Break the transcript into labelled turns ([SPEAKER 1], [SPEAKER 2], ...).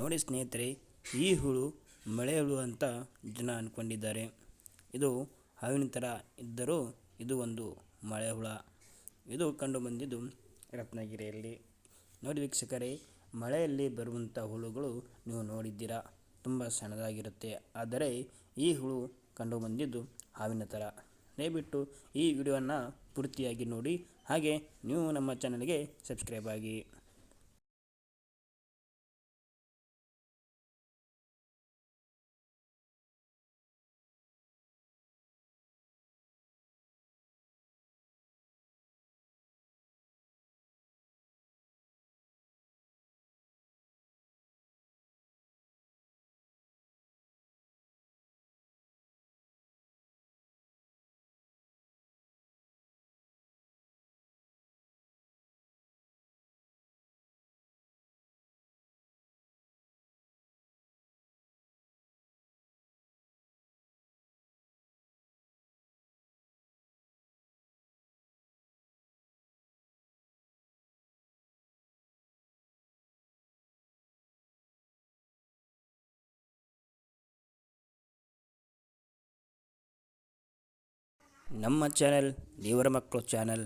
[SPEAKER 1] ನೋಡಿ ಸ್ನೇಹಿತರೆ, ಈ ಹುಳು ಮಳೆ ಹುಳು ಅಂತ ಜನ ಅಂದ್ಕೊಂಡಿದ್ದಾರೆ ಇದು ಹಾವಿನ ಥರ ಇದ್ದರೂ ಇದು ಒಂದು ಮಳೆ ಹುಳ ಇದು ಕಂಡು ಬಂದಿದ್ದು ರತ್ನಗಿರಿಯಲ್ಲಿ. ನೋಡಿ ವೀಕ್ಷಕರೇ, ಮಳೆಯಲ್ಲಿ ಬರುವಂಥ ಹುಳುಗಳು ನೀವು ನೋಡಿದ್ದೀರಾ. ತುಂಬ ಸಣ್ಣದಾಗಿರುತ್ತೆ. ಆದರೆ ಈ ಹುಳು ಕಂಡು ಬಂದಿದ್ದು ಹಾವಿನ ಥರ ದಯವಿಟ್ಟು ಈ ವಿಡಿಯೋನ ಪೂರ್ತಿಯಾಗಿ ನೋಡಿ. ಹಾಗೆ ನೀವು ನಮ್ಮ ಚಾನಲ್ಗೆ ಸಬ್ಸ್ಕ್ರೈಬ್ ಆಗಿ. ನಮ್ಮ ಚಾನೆಲ್ ದೇವರ ಮಕ್ಕಳು ಚಾನೆಲ್